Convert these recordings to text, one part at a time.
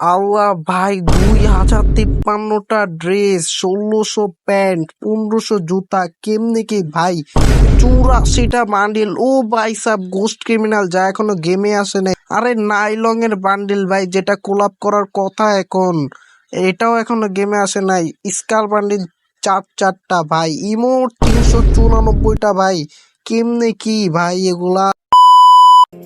আল্লাহ ভাই, দুই হাজার তিপ্পান্নটা ড্রেস, ষোলোশো প্যান্ট, পনেরোশো জুতা, কেমনে কি ভাই? চুরাশিটা বান্ডিল। ও ভাই সাব গোস্ট ক্রিমিনাল যা এখনও গেমে আসে নাই। আরে নাইলং এর বান্ডিল ভাই, যেটা কোলাপ করার কথা এখন। এটাও এখনও গেমে আসে নাই। স্কার বান্ডিল চার চারটা ভাই। ইমোট তিনশো চুরানব্বইটা ভাই। কেমনে কি ভাই এগুলা?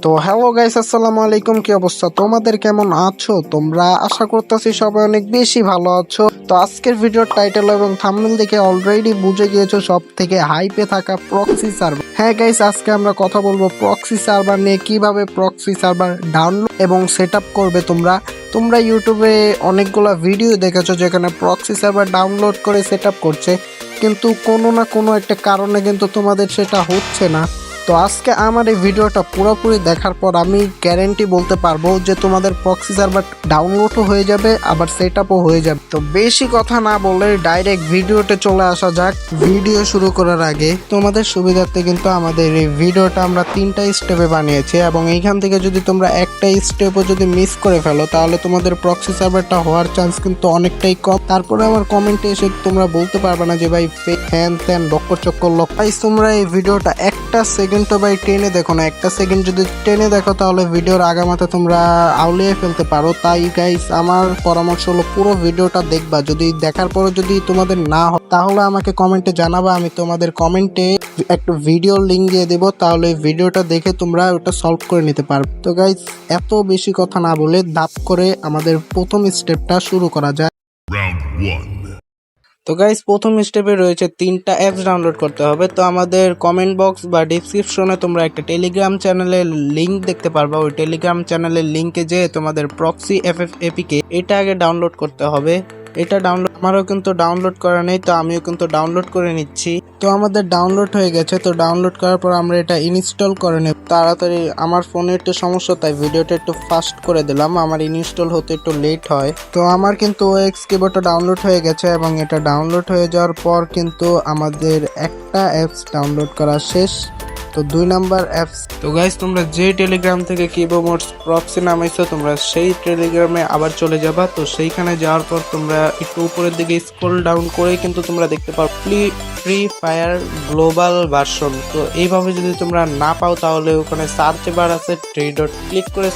তো হ্যালো গাইস আসসালামু আলাইকুম, কি অবস্থা? তোমাদের কেমন আছো? তোমরা আশা করতেছি সবাই অনেক বেশি ভালো আছো। তো আজকের ভিডিওর টাইটেল এবং থাম্বনেল দেখে অলরেডি বুঝে গিয়েছো সব থেকে হাইপে থাকা প্রক্সি সার্ভার হ্যাঁ গাইস আজকে আমরা কথা বলব প্রক্সি সার্ভার নিয়ে, কীভাবে প্রক্সি সার্ভার ডাউনলোড এবং সেট করবে তোমরা। তোমরা ইউটিউবে অনেকগুলো ভিডিও দেখেছ যেখানে প্রক্সি সার্ভার ডাউনলোড করে সেট করছে। কিন্তু কোনো না কোনো একটা কারণে কিন্তু তোমাদের সেটা হচ্ছে না। তো আজকে আমার এই ভিডিওটা পুরোপুরি দেখার পর আমি গ্যারেন্টি বলতে পারব যে তোমাদের প্রক্সি সার্ভার ডাউনলোডও হয়ে যাবে, আবার সেট হয়ে যাবে। তো বেশি কথা না বলে ডাইরেক্ট ভিডিওতে চলে আসা যাক ভিডিও শুরু করার আগে তোমাদের সুবিধার্থে কিন্তু আমাদের এই ভিডিওটা আমরা তিনটা স্টেপে বানিয়েছি এবং এইখান থেকে যদি তোমরা একটা স্টেপও যদি মিস করে ফেলো, তাহলে তোমাদের প্রক্সি সার্ভারটা হওয়ার চান্স কিন্তু অনেকটাই কম। তারপরে আমার কমেন্টে এসে তোমরা বলতে পারবে না যে ভাই হ্যান ত্যান ডক্কর চক্কর লোক ভাই তোমরা এই ভিডিওটা একটা সেকেন্ডও ভাই টেনে দেখো না, একটা সেকেন্ড যদি টেনে দেখো তাহলে ভিডিওর আগামাতে তোমরা আউলিয়ে ফেলতে পারো। তাই গাইস আমার পরামর্শ হলো পুরো ভিডিওটা দেখবা। যদি দেখার পরে যদি তোমাদের না হয় তাহলে আমাকে কমেন্টে জানাবা, আমি তোমাদের কমেন্টে একটা ভিডিও লিঙ্ক দিয়ে দেবো, তাহলে ভিডিওটা দেখে তোমরা ওটা সলভ করে নিতে পারবে। তো গাইস এত বেশি কথা না বলে দাপ করে আমাদের প্রথম স্টেপটা শুরু করা যায় one. তো গাইস প্রথম স্টেপে রয়েছে তিনটা অ্যাপস ডাউনলোড করতে হবে। তো আমাদের কমেন্ট বক্স বা ডিসক্রিপশনে তোমরা একটা টেলিগ্রাম চ্যানেলের লিঙ্ক দেখতে পারবা। ওই টেলিগ্রাম চ্যানেলের লিঙ্কে যেয়ে তোমাদের প্রক্সি এফ এফ এপিকে এটা আগে ডাউনলোড করতে হবে। এটা ডাউনলোড আমারও কিন্তু ডাউনলোড করা নেই, তো আমিও কিন্তু ডাউনলোড করে নিচ্ছি। তো আমাদের ডাউনলোড হয়ে গেছে, তো ডাউনলোড করার পর আমরা এটা ইনস্টল করে নেব। তাড়াতাড়ি আমার ফোনে একটু সমস্যা, তাই ভিডিওটা একটু ফাস্ট করে দিলাম। আমার ইনস্টল হতে একটু লেট হয়। তো আমার কিন্তু ওএক্স কিবোর্ডটা ডাউনলোড হয়ে গেছে এবং এটা ডাউনলোড হয়ে যাওয়ার পর কিন্তু আমাদের একটা অ্যাপস ডাউনলোড করা শেষ। তো দুই নাম্বার অ্যাপস তো গাইস তোমরা যে টেলিগ্রাম থেকে কিবোমোডস প্রক্সি নামাইছো, তোমরা সেই টেলিগ্রামে আবার চলে যাবা। তো সেইখানে যাওয়ার পর তোমরা একটু উপরের দিকে স্ক্রল ডাউন করে কিন্তু তোমরা দেখতে পাও ফ্রি ফায়ার গ্লোবাল ভার্সন তো এইভাবে যদি তোমরা না পাও তাহলে ওখানে সার্চ বার আছে থ্রি ডট ক্লিক করে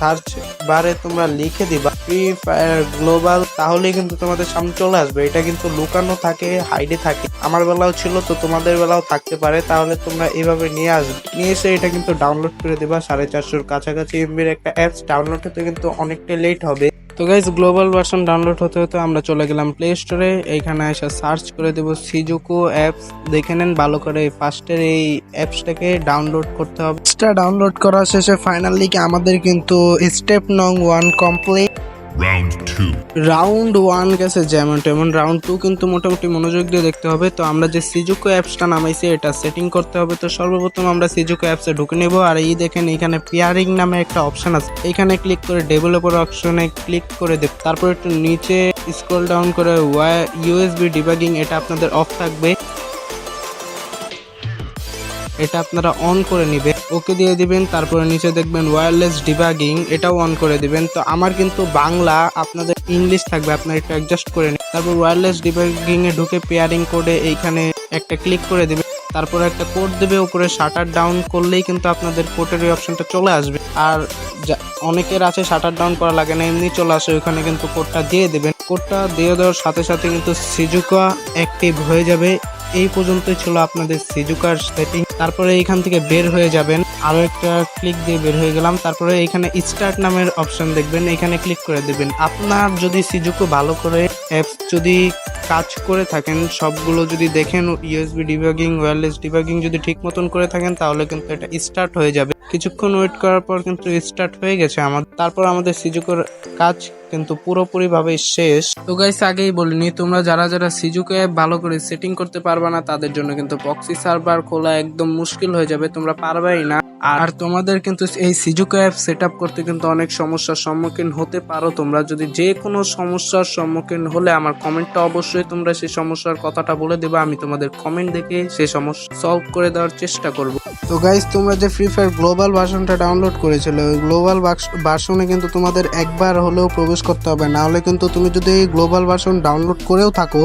সার্চ বারে তোমরা লিখে দিবা ফ্রি ফায়ার গ্লোবাল তাহলেই কিন্তু তোমাদের সামনে চলে আসবে। এটা কিন্তু লুকানো থাকে হাইডে থাকে। আমার বেলাও ছিল, তো তোমাদের বেলাও থাকতে পারে। তাহলে তোমরা এইভাবে নিয়ে আসবে। নিয়ে এসে এটা কিন্তু ডাউনলোড করে দিবা। সাড়ে চারশোর কাছাকাছি এমবির একটা অ্যাপস ডাউনলোড হতে কিন্তু অনেকটা লেট হবে। তো গাইজ গ্লোবাল ভার্সন ডাউনলোড হতে হতে আমরা চলে গেলাম প্লে স্টোরে এইখানে এসে সার্চ করে দেব সিজুকো অ্যাপস দেখে নেন, ভালো করে ফার্স্টের এই অ্যাপসটাকে ডাউনলোড করতে হবে। ডাউনলোড করা শেষে ফাইনালি আমাদের কিন্তু স্টেপ নং one complete Round two. Round one গেছে যেমন তেমন রাউন্ড টু কিন্তু মোটামুটি মনোযোগ দিয়ে দেখতে হবে। তো আমরা যে সিজুকো অ্যাপসটা নামাইছি, এটা সেটিং করতে হবে। তো সর্বপ্রথম আমরা সিজুকো অ্যাপসে ঢুকে নেব। আর এই দেখেন এখানে পেয়ারিং নামে একটা অপশন আছে। এখানে ক্লিক করে ডেভেলপার অপশনে ক্লিক করে দেব তারপর একটু নিচে স্ক্রল ডাউন করে ওয়াই ইউএসবি ডিবাগিং এটা আপনাদের অফ থাকবে। এটা আপনারা অন করে নেবেন ওকে দিয়ে দিবেন, তারপরে নিচে দেখবেন ওয়্যারলেস ডিবাগিং এটাও অন করে দিবেন। তো আমার কিন্তু বাংলা, আপনাদের ইংলিশ থাকবে, আপনারা একটু অ্যাডজাস্ট করে নিন। তারপর ওয়্যারলেস ডিবাগিং এ ঢুকে পেয়ারিং কোডে এইখানে একটা ক্লিক করে দিবেন। তারপর একটা কোড দেবে, উপরে শাটার ডাউন করলেই কিন্তু আপনাদের কোডের এই অপশনটা চলে আসবে। আর অনেকের আছে শাটার ডাউন করা লাগে না, এমনি চলে আসে ওখানে কিন্তু কোডটা দিয়ে দেবেন। কোডটা দিয়ে দেওয়ার সাথে সাথে কিন্তু সিজুকা অ্যাক্টিভ হয়ে যাবে। এই পর্যন্তই ছিল আপনাদের সিজুকার সেটিং তারপরে এখান থেকে বের হয়ে যাবেন। আরও একটা ক্লিক দিয়ে বের হয়ে গেলাম। তারপরে এখানে স্টার্ট নামের অপশন দেখবেন। এখানে ক্লিক করে দেবেন। আপনার যদি সিজুকো ভালো করে অ্যাপস যদি কাজ করে থাকেন, সবগুলো যদি দেখেন ইউএসবি ডিবাগিং ওয়্যারলেস ডিবাগিং যদি ঠিক মতন করে থাকেন, তাহলে কিন্তু এটা স্টার্ট হয়ে যাবে। কিছুক্ষণ ওয়েট করার পর কিন্তু স্টার্ট হয়ে গেছে আমার তারপর আমাদের সিজুকোর কাজ কিন্তু পুরোপুরি ভাবে শেষ। তো গাইস আগেই বলিনি, তোমরা যারা যারা সিজুকে ভালো করে সেটিং করতে পারবে না, তাদের জন্য কিন্তু প্রক্সি সার্ভার খোলা একদম মুশকিল হয়ে যাবে, তোমরা পারবেই না। আর তোমাদের কিন্তু এই সিজুকো অ্যাপ সেট করতে কিন্তু অনেক সমস্যার সম্মুখীন হতে পারো তোমরা। যদি যে কোনো সমস্যার সম্মুখীন হলে আমার কমেন্টটা অবশ্যই তোমরা সেই সমস্যার কথাটা বলে দেবে, আমি তোমাদের কমেন্ট দেখে সেই সমস্যা সলভ করে দেওয়ার চেষ্টা করব। তো গাইস তোমরা যে ফ্রি ফায়ার গ্লোবাল গ্লোবাল ভার্সনটা ডাউনলোড করেছিল। ওই গ্লোবাল ভার্সনে কিন্তু তোমাদের একবার হলেও প্রবেশ করতে হবে। না হলে কিন্তু তুমি যদি গ্লোবাল ভার্সন ডাউনলোড করেও থাকো,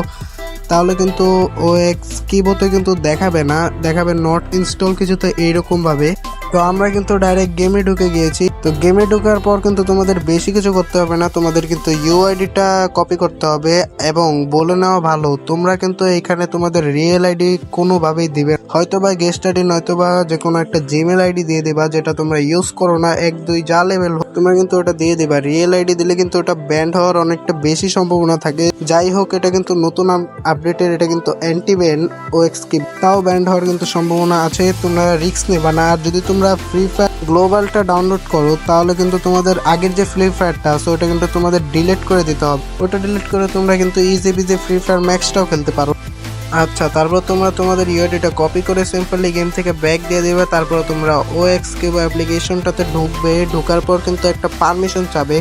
তাহলে কিন্তু ও এক্স কিবোর্ডে কিন্তু দেখাবে না। দেখাবে নট ইনস্টল কিছুতে এইরকম ভাবে তো আমরা কিন্তু ডাইরেক্ট গেমে ঢুকে গিয়েছি। তো গেমে ঢোকার পর কিন্তু তোমাদের বেশি কিছু করতে হবে না। তোমাদের কিন্তু ইউআইডিটা কপি করতে হবে এবং বলে নেওয়া ভালো। তোমরা কিন্তু এখানে তোমাদের রিয়েল আইডি কোনোভাবেই দিবে হয়তো বা গেস্ট আইডি নয়তো বা যে কোনো একটা জিমেল আইডি দিয়ে দেবা, যেটা তোমরা ইউজ করো না। এক, দুই, যা লেভেল তোমরা কিন্তু ওটা দিয়ে দেবা। রিয়েল আইডি দিলে কিন্তু ওটা ব্যান্ড হওয়ার অনেকটা বেশি সম্ভাবনা থাকে। যাই হোক, এটা কিন্তু নতুন আপডেটের এটা কিন্তু অ্যান্টি ও এক্সকিপ তাও ব্যান্ড হওয়ার কিন্তু সম্ভাবনা আছে। তোমরা রিস্ক নেবা না। আর যদি তোমরা ফ্রি ফায়ার গ্লোবালটা ডাউনলোড করো, তাহলে কিন্তু তোমাদের আগের যে ফ্রি ফায়ারটা আছে, ওটা কিন্তু তোমাদের ডিলিট করে দিতে হবে। ওটা ডিলিট করে তোমরা কিন্তু ইজি বিজি ফ্রি ফায়ার ম্যাক্সটাও খেলতে পারো। আচ্ছা তারপর তোমরা তোমাদের ইউআইডিটা কপি করে সিম্পলি গেম থেকে ব্যাক দিয়ে দেবে, তারপর তোমরা ও ওএক্স কিউ অ্যাপ্লিকেশনটাতে ঢুকবে, ঢোকার পর কিন্তু একটা পারমিশন চাবে।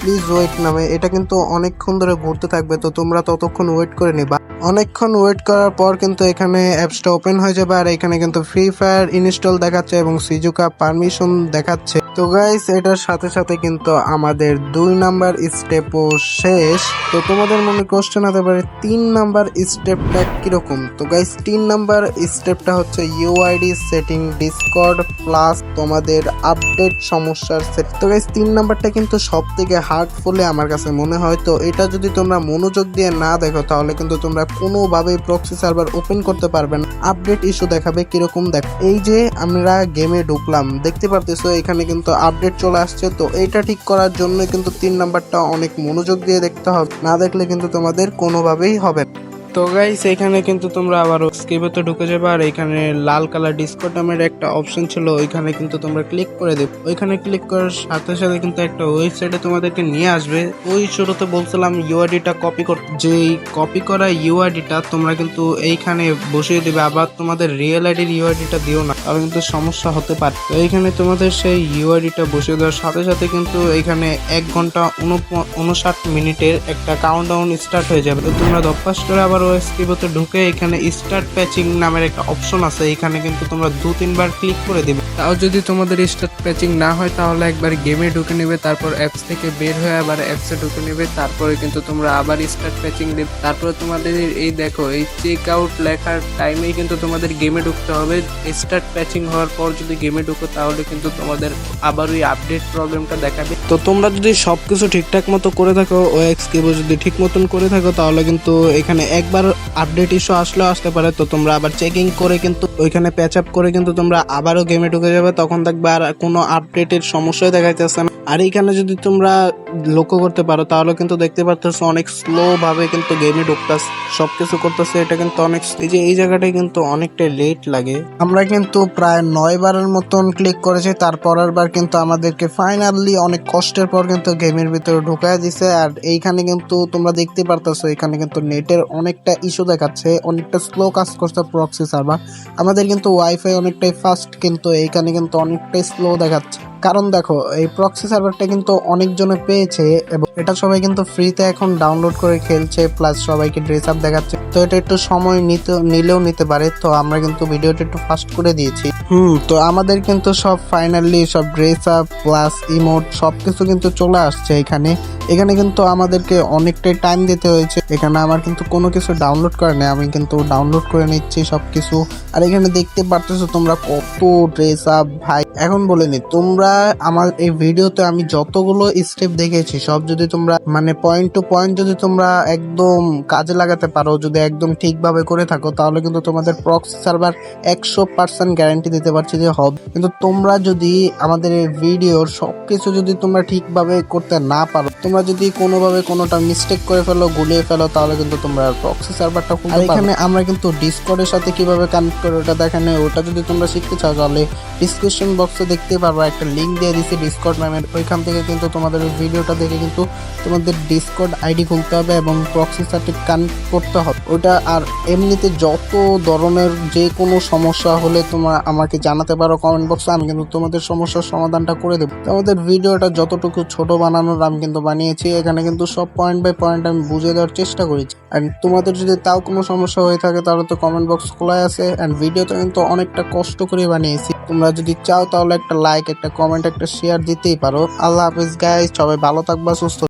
প্লিজ ওয়েট নামে, এটা কিন্তু অনেকক্ষণ ধরে ঘুরতে থাকবে, তো তোমরা ততক্ষণ ওয়েট করে নিবা। অনেকক্ষণ ওয়েট করার পর কিন্তু এখানে অ্যাপসটা ওপেন হয়ে যাবে আর এখানে কিন্তু ফ্রি ফায়ার ইনস্টল দেখাচ্ছে এবং সিজুকা পারমিশন দেখাচ্ছে। তো গাইস এটার সাথে সাথে কিন্তু আমাদের দুই নাম্বার স্টেপও শেষ। তো তোমাদের মনে কোশ্চেন হতে পারে, তিন নাম্বার স্টেপটা কীরকম? তো গাইস তিন নাম্বার স্টেপটা হচ্ছে ইউআইডি সেটিং ডিসকর্ড প্লাস তোমাদের আপডেট সমস্যার সেট তো গাইস তিন নাম্বারটা কিন্তু সব থেকে হার্ডফুলি আমার কাছে মনে হয়। তো এটা যদি তোমরা মনোযোগ দিয়ে না দেখো, তাহলে কিন্তু তোমরা কোনোভাবেই প্রক্সি সার্ভার ওপেন করতে পারবে না। আপডেট ইস্যু দেখাবে কীরকম দেখ এই যে আমরা গেমে ঢুকলাম, দেখতে পারতেছো, এখানে কিন্তু আপডেট চলে আসছে তো এটা ঠিক করার জন্য কিন্তু তিন নাম্বারটা অনেক মনোযোগ দিয়ে দেখতে হবে না দেখলে কিন্তু তোমাদের কোনোভাবেই হবে না। তো গাইস এখানে কিন্তু তোমরা আবার স্কিপেতে ঢুকে যাবে, আর এখানে লাল কালার ডিসকো নামের একটা অপশন ছিল, ওইখানে কিন্তু তোমরা ক্লিক করে দেবে। ওইখানে ক্লিক করার সাথে সাথে কিন্তু একটা ওয়েবসাইটে তোমাদেরকে নিয়ে আসবে। ওই শুরুতে বলছিলাম ইউআইডিটা কপি করতে যে কপি করা ইউআইডিটা তোমরা কিন্তু এইখানে বসিয়ে দেবে, আবার তোমাদের রিয়েল আইডির ইউআইডিটা দিও না, তাহলে কিন্তু সমস্যা হতে পারে। তো এইখানে তোমাদের সেই ইউআইডিটা বসিয়ে দেওয়ার সাথে সাথে কিন্তু এখানে এক ঘণ্টা উনষাট মিনিটের একটা কাউন্ট ডাউন স্টার্ট হয়ে যাবে। তো তোমরা দপ্পাস করে আবার ওএসকিবোতে ঢুকে এখানে স্টার্ট প্যাচিং নামের একটা অপশন আছে, এখানে কিন্তু তোমরা দু তিনবার ক্লিক করে দিবে। তাও যদি তোমাদের স্টার্ট প্যাচিং না হয়, তাহলে একবার গেমে ঢুকে নেবে, তারপর অ্যাপস থেকে বের হয়ে আবার অ্যাপসে ঢুকে নেবে, তারপরে কিন্তু তোমরা আবার স্টার্ট প্যাচিং দেবে। তারপরে তোমাদের এই দেখো, এই চেক আউট লেখার টাইমেই কিন্তু তোমাদের গেমে ঢুকতে হবে। স্টার্ট প্যাচিং হওয়ার পর যদি গেমে ঢুকো, তাহলে কিন্তু তোমাদের আবার ওই আপডেট প্রবলেমটা দেখাবে। তো তোমরা যদি সবকিছু ঠিকঠাক মতো করে থাকো ও এক্স কিবো যদি ঠিক মতন করে থাকো, তাহলে কিন্তু এখানে একবার আপডেট ইস্যু আসলেও আসতে পারে, তো তোমরা আবার চেকিং করে কিন্তু ওইখানে প্যাচ আপ করে কিন্তু তোমরা আবারও গেমে ঢুকে যাবে, তখন দেখবে আর কোনো আপডেটের সমস্যাই দেখাইতেছে না। আর এইখানে যদি তোমরা লক্ষ্য করতে পারো, তাহলে কিন্তু দেখতে পারতেছো অনেক স্লো ভাবে কিন্তু গেমে ঢুকতাস সবকিছু করতেছে, এটা কিন্তু অনেক এই যে, এই জায়গাটায় কিন্তু অনেকটা লেট লাগে। আমরা কিন্তু প্রায় নয় বারের মতন ক্লিক করেছি তারপরের বার কিন্তু আমাদেরকে ফাইনালি অনেক কষ্টের পর কিন্তু গেমের ভিতরে ঢুকায় দিছে। আর এইখানে কিন্তু তোমরা দেখতে পারতেছো, এখানে কিন্তু নেটের অনেকটা ইস্যু দেখাচ্ছে, অনেকটা স্লো কাজ করছে প্রক্সি সার্ভার আমাদের কিন্তু ওয়াইফাই অনেকটাই ফাস্ট কিন্তু এইখানে কিন্তু অনেকটাই স্লো দেখাচ্ছে। কারণ দেখো, এই প্রক্সি সার্ভারটা কিন্তু অনেকজনে পেয়েছে এবং এটা সবাই কিন্তু ফ্রিতে এখন ডাউনলোড করে খেলছে প্লাস সবাইকে ড্রেস আপ দেখাচ্ছে। তো এটা একটু সময় নিতে, নিলেও নিতে পারে। তো আমরা কিন্তু ভিডিওটা একটু ফাস্ট করে দিয়েছি। হুম, তো আমাদের কিন্তু সব ফাইনালি সব ড্রেস আপ প্লাস ইমোট সব কিছু কিন্তু চলে আসছে এখানে। এখানে কিন্তু আমাদেরকে অনেকটাই টাইম দিতে হয়েছে। এখানে আমার কিন্তু কোনো কিছু ডাউনলোড করে নেই। আমি কিন্তু ডাউনলোড করে নিচ্ছি সব কিছু আর এখানে দেখতে পারতেছো তোমরা কত ড্রেস আপ ভাই। এখন বলে নি, তোমরা আমার এই ভিডিওতে আমি যতগুলো স্টেপ দেখেছি সব যদি তোমরা মানে পয়েন্ট টু পয়েন্ট যদি তোমরা একদম কাজে লাগাতে পারো যদি একদম ঠিকভাবে করে থাকো তাহলে কিন্তু তোমাদের প্রক্সি সার্ভার একশো পার্সেন্ট গ্যারান্টি দিতে পারছি যে হবে। কিন্তু তোমরা যদি আমাদের এই ভিডিওর সবকিছু যদি তোমরা ঠিকভাবে করতে না পারো তোমরা যদি কোনোভাবে কোনোটা মিস্টেক করে ফেলো গুলিয়ে ফেলো তাহলে কিন্তু তোমরা প্রক্সি সার্ভারটা পারবে এখানে আমরা কিন্তু ডিসকর্ডের সাথে কীভাবে কানেক্ট করে ওটা দেখানো ওটা যদি তোমরা শিখতে চাও তাহলে ডিসক্রিপশন বক্সে দেখতে পারব একটা লিঙ্ক লিঙ্ক দিয়ে দিচ্ছি ডিসকর্ড ম্যামের ওইখান থেকে কিন্তু তোমাদের ভিডিওটা দেখে কিন্তু তোমাদের ডিসকর্ড আইডি খুলতে হবে এবং প্রক্সি সার্টিফিকেট কানেক্ট করতে হবে। ওটা আর এমনিতে যত ধরনের যে কোনো সমস্যা হলে তোমরা আমাকে জানাতে পারো কমেন্ট বক্সে আমি কিন্তু তোমাদের সমস্যার সমাধানটা করে দেবো। তোমাদের ভিডিওটা যতটুকু ছোট বানানোর আমি কিন্তু বানিয়েছি, এখানে কিন্তু সব পয়েন্ট বাই পয়েন্ট আমি বুঝে দেওয়ার চেষ্টা করেছি। অ্যান্ড তোমাদের যদি তাও কোনো সমস্যা হয়ে থাকে, তাহলে তো কমেন্ট বক্স খোলাই আছে। অ্যান্ড ভিডিওটা কিন্তু অনেকটা কষ্ট করে বানিয়েছি। তোমরা যদি চাও তাহলে একটা লাইক একটা কমেন্ট কমেন্ট একটা শেয়ার দিতেই পারো। আল্লাহ হাফিজ গাইজ সবাই ভালো থাকবা সুস্থ